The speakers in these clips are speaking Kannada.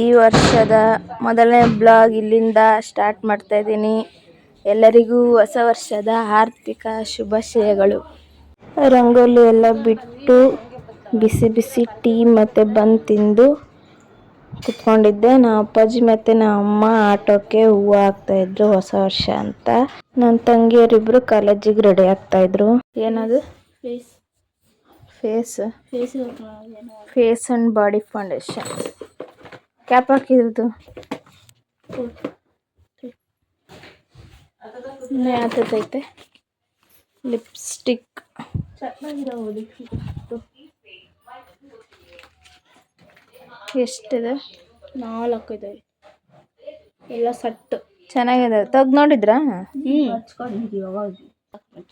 ಈ ವರ್ಷದ ಮೊದಲನೇ ಬ್ಲಾಗ್ ಇಲ್ಲಿಂದ ಸ್ಟಾರ್ಟ್ ಮಾಡ್ತಾ ಇದ್ದೀನಿ. ಎಲ್ಲರಿಗೂ ಹೊಸ ವರ್ಷದ ಆರ್ಥಿಕ ಶುಭಾಶಯಗಳು. ರಂಗೋಲಿ ಎಲ್ಲ ಬಿಟ್ಟು ಬಿಸಿ ಬಿಸಿ ಟೀ ಮತ್ತು ಬನ್ ತಿಂದು ಕುತ್ಕೊಂಡಿದ್ದೆ. ನಮ್ಮ ಅಪ್ಪಾಜಿ ಮತ್ತು ನಮ್ಮ ಅಮ್ಮ ಆಟೋಕ್ಕೆ ಹೂವು ಹಾಕ್ತಾಯಿದ್ರು ಹೊಸ ವರ್ಷ ಅಂತ. ನನ್ನ ತಂಗಿಯರಿಬ್ಬರು ಕಾಲೇಜಿಗೆ ರೆಡಿ ಆಗ್ತಾಯಿದ್ರು ಏನದು? Face face face face and body foundation cap ಹಾಕಿದ್ರದು. ಐತೆ? ಲಿಪ್ಸ್ಟಿಕ್. ಎಷ್ಟಿದೆ? ನಾಲ್ಕು ಇದೆ. ಎಲ್ಲ ಸಟ್ಟು. ಚೆನ್ನಾಗಿದೆ. ತೆಗ್ ನೋಡಿದ್ರಾ?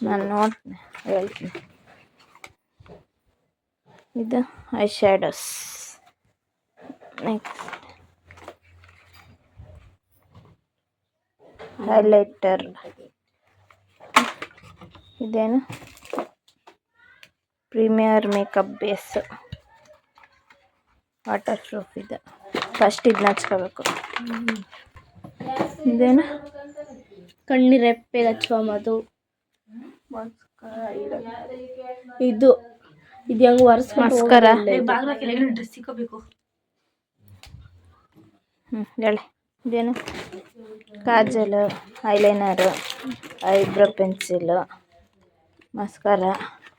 ನಾನು ನೋಡ್ತೀನಿ ಹೇಳ್ತೀನಿ. ಇದು ಐ ಶ್ಯಾಡೋಸ್. ನೆಕ್ಸ್ಟ್ ಹೈಲೈಟರ್ ಇದೇನು? Primer makeup base. Water proof ಇದೆ. ಫಸ್ಟ್ ಇದನ್ನ ಹಚ್ಕೋಬೇಕು. ಇದೇನು? ಕಣ್ಣಿ ರೆಪ್ಪೆಗೆ ಹಚ್ಕೊಂಬದು ಇದು. ಇದು ಹೆಂಗ್ ಒರೆಸ್ಕೊಂಡು ಮಸ್ಕರ. ಡ್ರೆಸ್ ಸಿಕ್ಕಬೇಕು. ಹ್ಞೂ ಹೇಳಿ. ಇದೇನು? Kajal eyeliner eyebrow pencil mascara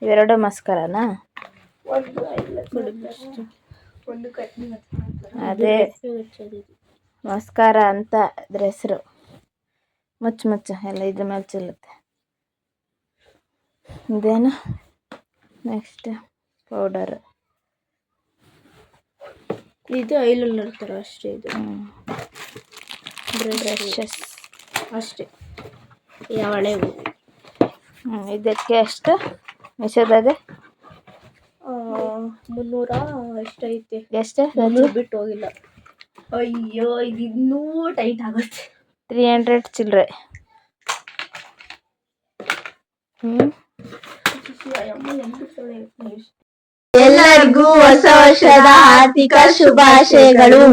ಇವೆರಡು ಮಸ್ಕರನಾ? ಅದೇ ಮಸ್ಕಾರ ಅಂತ ಅದ್ರ ಹೆಸರು ಮುಚ್ಚು ಮುಚ್ಚು ಎಲ್ಲ ಇದ್ರ ಮೇಲೆ ಚೆಲ್ಲುತ್ತೆ. ಇದೇನು? Next powder. ಇದು ಐಲೈನರ್ ಥರ ಅಷ್ಟೇ ಇದು. ಬ್ರಷಸ್ ಅಷ್ಟೇ. ಈ ಹ್ಞೂ ಇದಕ್ಕೆ ಎಷ್ಟು ಮೆಸೋದಾಗ ಮುನ್ನೂರ ಎಷ್ಟೈತೆ ಎಷ್ಟು ಮುನ್ನೂರು ಬಿಟ್ಟು ಹೋಗಿಲ್ಲ. ಅಯ್ಯೋ ಇದು ಇನ್ನೂ ಟೈಟ್ ಆಗುತ್ತೆ. ತ್ರೀ ಹಂಡ್ರೆಡ್ ಚಿಲ್ಲರೆ ಹ್ಞೂ ಎಲ್ಲರಿಗೂ ಹೊಸ ವರ್ಷದ ಆರ್ಥಿಕ ಶುಭಾಶಯಗಳು.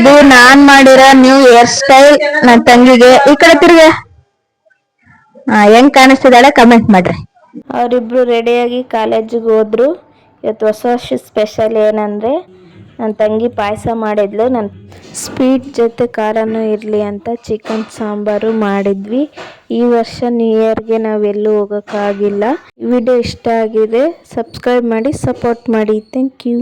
ಇದು ನಾನ್ ಮಾಡಿರೋ ನ್ಯೂ ಹೇರ್ ಸ್ಟೈಲ್ ನನ್ನ ತಂಗಿಗೆ. ಈ ಕಡೆ ತಿರ್ಗೆ. ಹೆಂಗ್ ಕಾಣಿಸ್ತಿದ್ದಾಳೆ ಕಮೆಂಟ್ ಮಾಡ್ರಿ. ಅವರಿಬ್ರು ರೆಡಿಯಾಗಿ ಕಾಲೇಜಿಗೆ ಹೋದ್ರು. ಇವತ್ತು ಹೊಸ ವರ್ಷ ಸ್ಪೆಷಲ್ ಏನಂದ್ರೆ ನನ್ನ ತಂಗಿ ಪಾಯಸ ಮಾಡಿದ್ಲು. ನನ್ನ ಸ್ವೀಟ್ ಜೊತೆ ಖಾರನೂ ಇರಲಿ ಅಂತ ಚಿಕನ್ ಸಾಂಬಾರು ಮಾಡಿದ್ವಿ. ಈ ವರ್ಷ ನ್ಯೂ ಇಯರ್ಗೆ ನಾವೆಲ್ಲೂ ಹೋಗೋಕ್ಕಾಗಿಲ್ಲ. ವಿಡಿಯೋ ಇಷ್ಟ ಆಗಿದೆ ಸಬ್ಸ್ಕ್ರೈಬ್ ಮಾಡಿ ಸಪೋರ್ಟ್ ಮಾಡಿ. Thank you